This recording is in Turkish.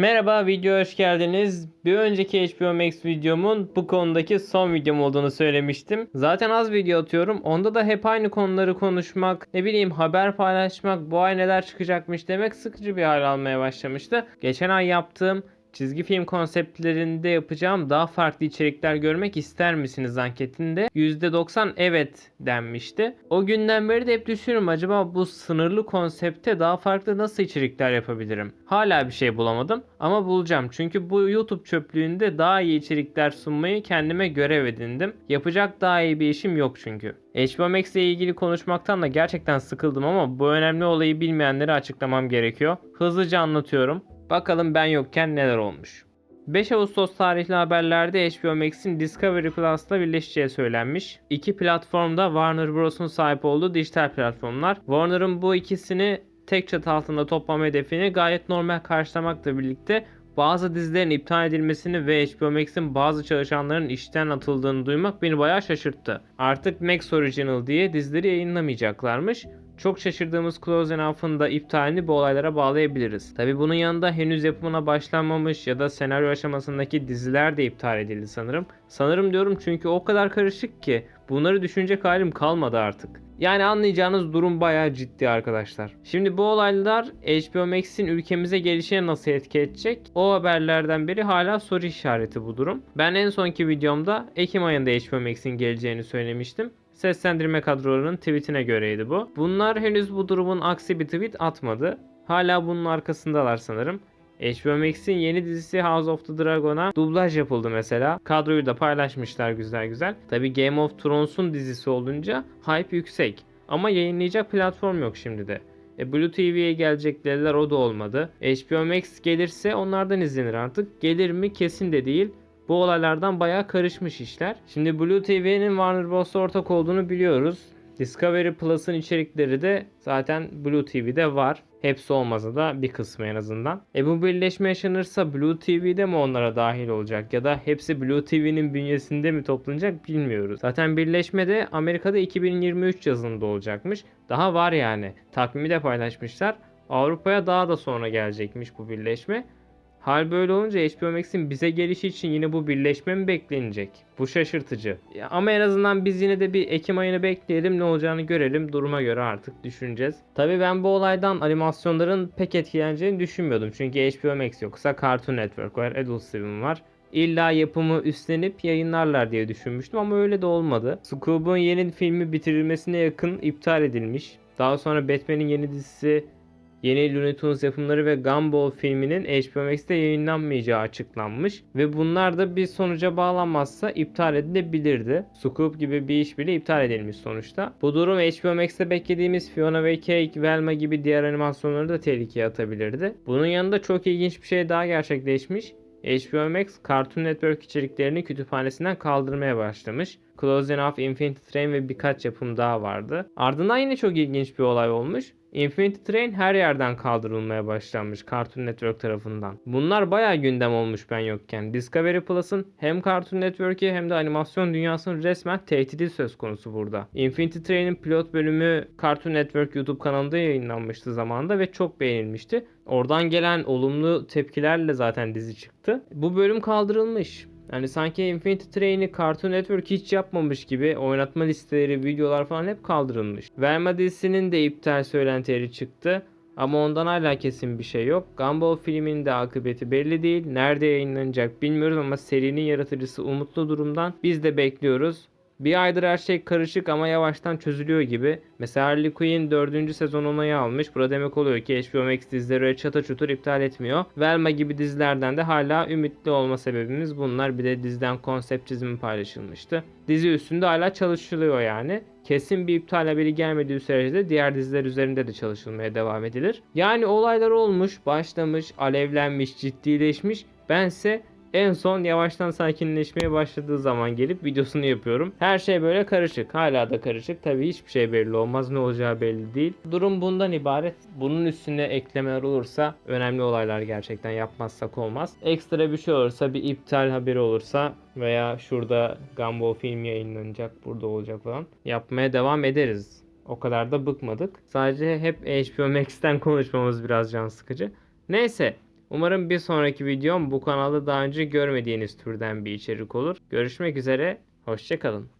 Merhaba, videoya hoş geldiniz. Bir önceki HBO Max videomun bu konudaki son videom olduğunu söylemiştim. Zaten az video atıyorum. Onda da hep aynı konuları konuşmak, ne bileyim haber paylaşmak, bu ay neler çıkacakmış demek sıkıcı bir hal almaya başlamıştı. Geçen ay yaptığım çizgi film konseptlerinde yapacağım daha farklı içerikler görmek ister misiniz anketinde %90 evet denmişti. O günden beri de hep düşünüyorum acaba bu sınırlı konsepte daha farklı nasıl içerikler yapabilirim? Hala bir şey bulamadım ama bulacağım. Çünkü bu YouTube çöplüğünde daha iyi içerikler sunmayı kendime görev edindim. Yapacak daha iyi bir işim yok çünkü. HBO Max ile ilgili konuşmaktan da gerçekten sıkıldım ama bu önemli olayı bilmeyenlere açıklamam gerekiyor. Hızlıca anlatıyorum. Bakalım ben yokken neler olmuş. 5 Ağustos tarihli haberlerde HBO Max'in Discovery Plus'la birleşeceği söylenmiş. İki platformda Warner Bros'un sahip olduğu dijital platformlar. Warner'ın bu ikisini tek çatı altında toplama hedefini gayet normal karşılamakla birlikte bazı dizilerin iptal edilmesini ve HBO Max'in bazı çalışanların işten atıldığını duymak beni bayağı şaşırttı. Artık Max Original diye dizileri yayınlamayacaklarmış. Çok şaşırdığımız Close Enough'ın da iptalini bu olaylara bağlayabiliriz. Tabi bunun yanında henüz yapımına başlanmamış ya da senaryo aşamasındaki diziler de iptal edildi sanırım. Sanırım diyorum çünkü o kadar karışık ki bunları düşünecek halim kalmadı artık. Yani anlayacağınız durum bayağı ciddi arkadaşlar. Şimdi bu olaylar HBO Max'in ülkemize gelişine nasıl etki edecek? O haberlerden biri hala soru işareti bu durum. Ben en sonki videomda Ekim ayında HBO Max'in geleceğini söylemiştim. Seslendirme kadrolarının tweetine göreydi bu. Bunlar henüz bu durumun aksi bir tweet atmadı. Hala bunun arkasındalar sanırım. HBO Max'in yeni dizisi House of the Dragon'a dublaj yapıldı mesela. Kadroyu da paylaşmışlar güzel güzel. Tabi Game of Thrones'un dizisi olunca hype yüksek. Ama yayınlayacak platform yok şimdi de. E, Blue TV'ye gelecek dediler o da olmadı. HBO Max gelirse onlardan izlenir artık. Gelir mi kesin de değil. Bu olaylardan bayağı karışmış işler. Şimdi Blue TV'nin Warner Bros'ta ortak olduğunu biliyoruz. Discovery Plus'ın içerikleri de zaten Blue TV'de var. Hepsi olmasa da bir kısmı en azından. E bu birleşme yaşanırsa Blue TV'de mi onlara dahil olacak ya da hepsi Blue TV'nin bünyesinde mi toplanacak bilmiyoruz. Zaten birleşme de Amerika'da 2023 yazında olacakmış. Daha var yani. Takvimi de paylaşmışlar. Avrupa'ya daha da sonra gelecekmiş bu birleşme. Hal böyle olunca HBO Max'in bize gelişi için yine bu birleşme mi beklenecek? Bu şaşırtıcı. Ama en azından biz yine de bir Ekim ayını bekleyelim ne olacağını görelim. Duruma göre artık düşüneceğiz. Tabi ben bu olaydan animasyonların pek etkileneceğini düşünmüyordum. Çünkü HBO Max yoksa Cartoon Network var, Adult Swim var. İlla yapımı üstlenip yayınlarlar diye düşünmüştüm ama öyle de olmadı. Scoob'un yeni filmi bitirilmesine yakın iptal edilmiş. Daha sonra Batman'in yeni dizisi Yeni Looney Tunes yapımları ve Gumball filminin HBO Max'te yayınlanmayacağı açıklanmış ve bunlar da bir sonuca bağlanmazsa iptal edilebilirdi. Scoop gibi bir iş bile iptal edilmiş sonuçta. Bu durum HBO Max'te beklediğimiz Fiona ve Cake, Velma gibi diğer animasyonları da tehlikeye atabilirdi. Bunun yanında çok ilginç bir şey daha gerçekleşmiş. HBO Max Cartoon Network içeriklerini kütüphanesinden kaldırmaya başlamış. Close Enough, Infinity Train ve birkaç yapım daha vardı. Ardından yine çok ilginç bir olay olmuş. Infinity Train her yerden kaldırılmaya başlanmış Cartoon Network tarafından. Bunlar bayağı gündem olmuş ben yokken. Discovery Plus'ın hem Cartoon Network'i hem de animasyon dünyasının resmen tehdidi söz konusu burada. Infinity Train'in pilot bölümü Cartoon Network YouTube kanalında yayınlanmıştı zamanında ve çok beğenilmişti. Oradan gelen olumlu tepkilerle zaten dizi çıktı. Bu bölüm kaldırılmış. Yani sanki Infinity Train'i Cartoon Network hiç yapmamış gibi oynatma listeleri, videolar falan hep kaldırılmış. Velma dizisinin de iptal söylentileri çıktı. Ama ondan hala kesin bir şey yok. Gumball filminin de akıbeti belli değil. Nerede yayınlanacak bilmiyoruz ama serinin yaratıcısı umutlu durumdan. Biz de bekliyoruz. Bir aydır her şey karışık ama yavaştan çözülüyor gibi. Mesela Harley Quinn 4. sezon onayı almış. Bu da demek oluyor ki HBO Max dizileri çata çutur iptal etmiyor. Velma gibi dizilerden de hala ümitli olma sebebimiz bunlar. Bir de diziden konsept çizimi paylaşılmıştı. Dizi üstünde hala çalışılıyor yani. Kesin bir iptal haberi gelmediği sürece diğer diziler üzerinde de çalışılmaya devam edilir. Yani olaylar olmuş, başlamış, alevlenmiş, ciddileşmiş. Bense en son yavaştan sakinleşmeye başladığı zaman gelip videosunu yapıyorum. Her şey böyle karışık. Hala da karışık. Tabii hiçbir şey belli olmaz. Ne olacağı belli değil. Durum bundan ibaret. Bunun üstüne eklemeler olursa önemli olaylar gerçekten yapmazsak olmaz. Ekstra bir şey olursa bir iptal haberi olursa veya şurada Gumball film yayınlanacak burada olacak falan yapmaya devam ederiz. O kadar da bıkmadık. Sadece hep HBO Max'ten konuşmamız biraz can sıkıcı. Neyse Umarım bir sonraki videom bu kanalda daha önce görmediğiniz türden bir içerik olur. Görüşmek üzere, hoşçakalın.